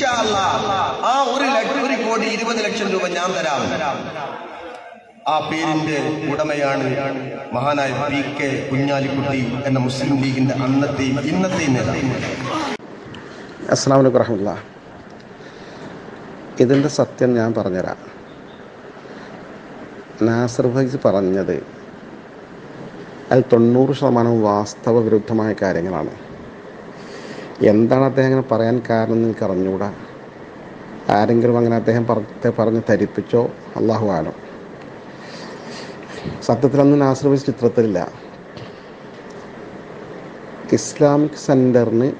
ഇൻഷാ അല്ലാ ആ ഒരു ലക്ഷ- ഒരു കോടി ഇരുപത് ലക്ഷം രൂപ ഞാൻ തരാം. ആ പേരിന്റെ ഉടമയാണ് മഹാനായ പി കെ കുഞ്ഞാലിക്കുട്ടി എന്ന മുസ്ലിം ലീഗിന്റെ അന്നത്തെയും ഇന്നത്തെയും നേതാവ്. അസ്സാം വലൈക്കും വറഹമുല്ല ഇതിന്റെ സത്യം ഞാൻ പറഞ്ഞുതരാം. നാസർ ഫൈസ് പറഞ്ഞത് അത് തൊണ്ണൂറ് ശതമാനവും വാസ്തവ വിരുദ്ധമായ കാര്യങ്ങളാണ്. എന്താണ് അദ്ദേഹം അങ്ങനെ പറയാൻ കാരണം എന്ന് എനിക്ക് അറിഞ്ഞുകൂടാ? ആരെങ്കിലും അങ്ങനെ അദ്ദേഹം പറഞ്ഞ പറഞ്ഞ് ധരിപ്പിച്ചോ? അള്ളാഹു ആലം. സത്യത്തിലൊന്നും നാസർ ഫൈസ് ചിത്രത്തിലില്ല. ഇസ്ലാമിക് സെന്ററിന്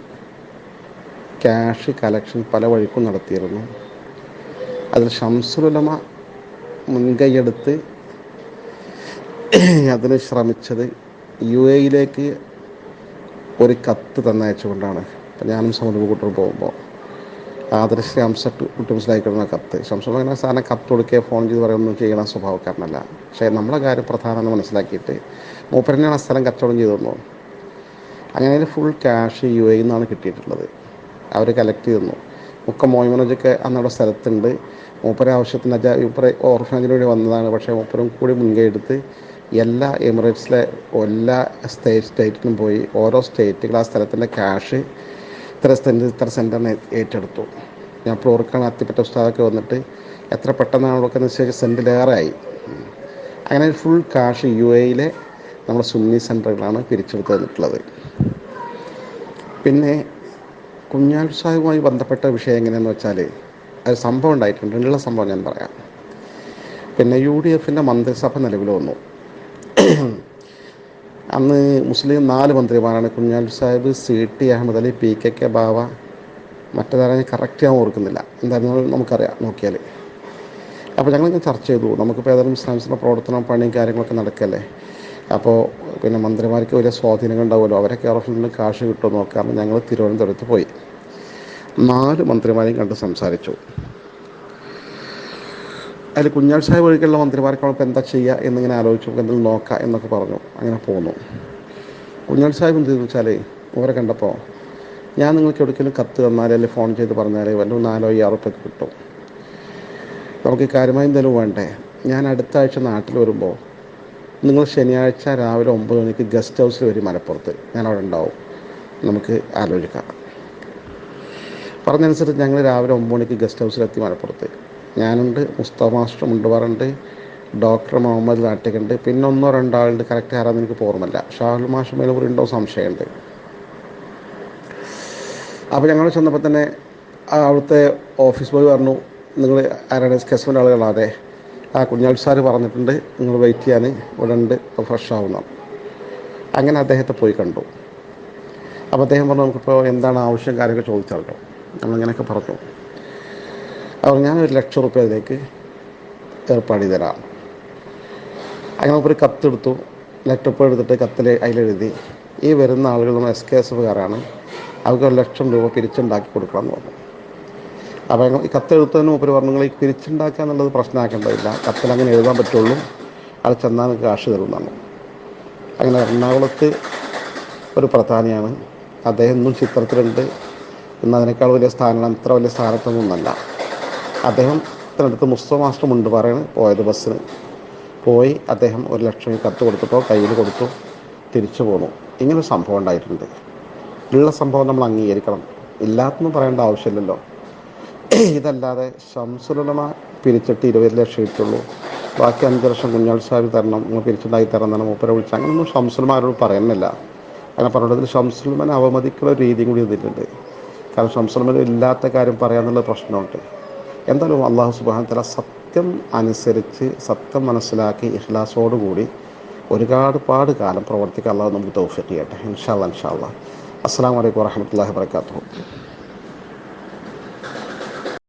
ക്യാഷ് കലക്ഷൻ പല വഴിക്കും നടത്തിയിരുന്നു. അതിൽ ഷംസുലമ മുൻകൈയെടുത്ത് അതിന് ശ്രമിച്ചത് യു എയിലേക്ക് ഒരു കത്ത് തന്നയച്ചുകൊണ്ടാണ്. അപ്പം ഞാനും സമൂഹ കൂട്ടർ പോകുമ്പോൾ ആദർശ അംസട്ട് കുട്ടി മനസ്സിലാക്കിക്കുന്ന കത്ത്. ശംസം അങ്ങനെ സാധനം കത്ത് കൊടുക്കുക ഫോൺ ചെയ്ത് പറയുകയൊന്നും ചെയ്യണ സ്വഭാവക്കാരനല്ല. പക്ഷേ നമ്മളെ കാര്യം പ്രധാനമെന്ന് മനസ്സിലാക്കിയിട്ട് മൂപ്പരനെയാണ് ആ സ്ഥലം കച്ചവടം ചെയ്തു തന്നു അങ്ങനെ ഫുൾ ക്യാഷ് യു എയിൽ നിന്നാണ് കിട്ടിയിട്ടുള്ളത്. അവർ കളക്ട് ചെയ്തു മുക്ക മോയ്മനോജൊക്കെ അന്നവിടെ സ്ഥലത്തുണ്ട്. മൂപ്പര ആവശ്യത്തിന് അജ മൂപ്പര ഓർഫനേജിന് വേണ്ടി വന്നതാണ്. പക്ഷേ മൂപ്പരും കൂടി മുൻകൈ എടുത്ത് എല്ലാ എമിറേറ്റ്സിലെ എല്ലാ സ്റ്റേറ്റ് സ്റ്റേറ്റിലും പോയി ഓരോ സ്റ്റേറ്റുകൾ ആ സ്ഥലത്തിന്റെ ക്യാഷ് ഇത്ര സെന്റ് ഇത്ര സെന്ററിന് ഏറ്റെടുത്തു. ഞാൻ ഇപ്പോൾ ഓർക്കാണ് അത്തിപ്പറ്റ ഉസ്താദൊക്കെ വന്നിട്ട് എത്ര പെട്ടെന്നാണ് അവിടെയൊക്കെ നിശ്ചയിച്ച സെന്റിലേറെ ആയി അങ്ങനെ ഫുൾ കാഷ് യു എയിലെ നമ്മുടെ സുന്നി സെന്ററുകളാണ് പിരിച്ചെടുത്ത് തന്നിട്ടുള്ളത്. പിന്നെ കുഞ്ഞാൽ സാഹിബുമായി ബന്ധപ്പെട്ട വിഷയം എങ്ങനെയാണെന്ന് വെച്ചാൽ അത് സംഭവം ഉണ്ടായിട്ടുണ്ട്. ഉള്ള സംഭവം ഞാൻ പറയാം. പിന്നെ യു ഡി എഫിന്റെ മന്ത്രിസഭ നിലവിൽ വന്നു. അന്ന് മുസ്ലിം നാല് മന്ത്രിമാരാണ്. കുഞ്ഞാൽ Sahib C T Ahammed Ali P K K Bava മറ്റേതാരെ correct ഞാൻ ഓർക്കുന്നില്ല. എന്തായിരുന്നു നമുക്കറിയാം നോക്കിയാൽ അപ്പോൾ ഞങ്ങളിങ്ങനെ ചർച്ച ചെയ്തു. നമുക്കിപ്പോൾ ഏതായാലും ഇസ്ലാമിസിന്റെ പ്രവർത്തനം പണിയും കാര്യങ്ങളൊക്കെ നടക്കല്ലേ? അപ്പോൾ പിന്നെ മന്ത്രിമാർക്ക് വലിയ സ്വാധീനങ്ങൾ ഉണ്ടാവുമല്ലോ. അവരെ ഓഫിൽ നിന്ന് കാശ് കിട്ടുമോ നോക്കാമെന്ന് ഞങ്ങൾ തിരുവനന്തപുരത്ത് പോയി. നാല് മന്ത്രിമാരെയും കണ്ട് സംസാരിച്ചു. അതിൽ കുഞ്ഞാൾ സാഹിബ് ഒഴികെയുള്ള മന്ത്രിമാർക്ക് അവൾക്ക് എന്താ ചെയ്യുക എന്നിങ്ങനെ ആലോചിച്ചു. നമുക്ക് എന്തെങ്കിലും നോക്കാം എന്നൊക്കെ പറഞ്ഞു. അങ്ങനെ പോന്നു. കുഞ്ഞാൾ സാഹിബ് എന്ത് വെച്ചാൽ ഇവരെ കണ്ടപ്പോൾ ഞാൻ നിങ്ങൾക്ക് എവിടേക്കെങ്കിലും കത്ത് തന്നാലേ അല്ലെങ്കിൽ ഫോൺ ചെയ്ത് പറഞ്ഞാലേ വല്ല നാലോ അയ്യായിരം ഉറുപ്പൊക്കെ കിട്ടും. നമുക്ക് കാര്യമായി എന്തെങ്കിലും വേണ്ടേ? ഞാൻ അടുത്ത ആഴ്ച നാട്ടിൽ വരുമ്പോൾ നിങ്ങൾ ശനിയാഴ്ച രാവിലെ ഒമ്പത് മണിക്ക് ഗസ്റ്റ് ഹൗസിൽ വരും മലപ്പുറത്ത്. ഞാൻ അവിടെ ഉണ്ടാവും. നമുക്ക് ആലോചിക്കാം. പറഞ്ഞനുസരിച്ച് ഞങ്ങൾ രാവിലെ ഒമ്പത് മണിക്ക് ഗസ്റ്റ് ഹൗസിലെത്തി മലപ്പുറത്ത്. ഞാനുണ്ട് മുസ്തഫ മാസ്റ്റർ മുണ്ടുപാറുണ്ട് ഡോക്ടർ മുഹമ്മദ് നാട്ടിക്കുണ്ട് പിന്നെ ഒന്നോ രണ്ടോ ആളുണ്ട് കറക്റ്റ് ആരാന്ന് എനിക്ക് ഓർമ്മയില്ല. ഷാഹുൽ മാഷ് മേലൂർ ഉണ്ടോ സംശയമുണ്ട്. അപ്പോൾ ഞങ്ങൾ ചെന്നപ്പോൾ തന്നെ അവിടുത്തെ ഓഫീസ് ബോയ് പറഞ്ഞു നിങ്ങൾ ആരാണ് സ്കെസ്മെന്റ് ആളുകളാണ് അതെ ആ കുഞ്ഞാൾ സാർ പറഞ്ഞിട്ടുണ്ട് നിങ്ങൾ വെയിറ്റ് ചെയ്യാൻ ഇവിടെ ഉണ്ട് ഫ്രഷ് ആവുന്ന. അങ്ങനെ അദ്ദേഹത്തെ പോയി കണ്ടു. അപ്പോൾ അദ്ദേഹം പറഞ്ഞു നമുക്കിപ്പോൾ എന്താണ് ആവശ്യം കാര്യമൊക്കെ ചോദിച്ചാലോ? നമ്മളിങ്ങനെയൊക്കെ പറഞ്ഞു. അവർ ഞാൻ ഒരു ലക്ഷം റുപ്യ അതിലേക്ക് ഏർപ്പാട് ചെയ്ത് തരാം അങ്ങനെ ഒരു കത്തെടുത്തു ലെറ്റർ എടുത്തിട്ട് കത്തിൽ അതിലെഴുതി ഈ വരുന്ന ആളുകൾ നമ്മൾ എസ് കെ എസ് എഫുകാരാണ് അവർക്ക് ഒരു ലക്ഷം രൂപ പിരിച്ചുണ്ടാക്കി കൊടുക്കണം എന്ന് പറഞ്ഞു. അപ്പോൾ ഈ കത്തെഴുത്തതിന് മുമ്പ് പറഞ്ഞു നിങ്ങൾ ഈ പിരിച്ചുണ്ടാക്കുക എന്നുള്ളത് പ്രശ്നമാക്കേണ്ടതില്ല. കത്തിൽ അങ്ങനെ എഴുതാൻ പറ്റുള്ളൂ. അത് ചെന്നാൽ നിങ്ങൾക്ക് കാശ് തരുമെന്നാണ് അങ്ങനെ എറണാകുളത്ത് ഒരു പ്രധാനിയാണ്. അദ്ദേഹം ഇന്നും ചിത്രത്തിലുണ്ട്. ഇന്ന് അതിനേക്കാൾ വലിയ സ്ഥാനമാണ്. ഇത്ര വലിയ സ്ഥാനത്തൊന്നുമല്ല അദ്ദേഹം ഇതിനടുത്ത് മുസ്തഫ മാസ്റ്റർ മുണ്ട് പറയാണ് പോയത് ബസ്സിന്. പോയി അദ്ദേഹം ഒരു ലക്ഷം കത്ത് കൊടുത്തപ്പോൾ കയ്യിൽ കൊടുത്തു തിരിച്ചു പോന്നു. ഇങ്ങനൊരു സംഭവം ഉണ്ടായിട്ടുണ്ട്. ഉള്ള സംഭവം നമ്മൾ അംഗീകരിക്കണം. ഇല്ലാത്തെന്ന് പറയേണ്ട ആവശ്യമില്ലല്ലോ. ഇതല്ലാതെ ശംസുലമ പിരിച്ചിട്ട് ഇരുപത് ലക്ഷം ഇട്ടുള്ളൂ ബാക്കി അഞ്ച് ലക്ഷം കുഞ്ഞാൾ സാഹിബ് തരണം നിങ്ങൾ പിരിച്ചുണ്ടാക്കി തരണം എന്നാണ് മൂപ്പരെ വിളിച്ചത്. അങ്ങനൊന്നും ശംസുലമാരോട് പറയുന്നില്ല. അങ്ങനെ പറഞ്ഞതിൽ ശംസുലമനെ അവമതിക്കുന്ന ഒരു രീതിയും കൂടി ഇതിലുണ്ട്. കാരണം ഷംസുലമന് ഇല്ലാത്ത കാര്യം പറയാന്നുള്ള പ്രശ്നമുണ്ട്. എന്തായാലും അള്ളാഹു സുബാൻ തല സത്യം അനുസരിച്ച് സത്യം മനസ്സിലാക്കി ഇഖ്ലാസോടുകൂടി ഒരുപാട് പാട് കാലം പ്രവർത്തിക്കാൻ അള്ളാഹു നമുക്ക് തൗഫിക്ക് ചെയ്യട്ടെ. ഇൻഷാല്ല ഇൻഷാല്ല അസ്സാം വലൈക്കും വാഹമത്തല്ലാഹി വാത്തു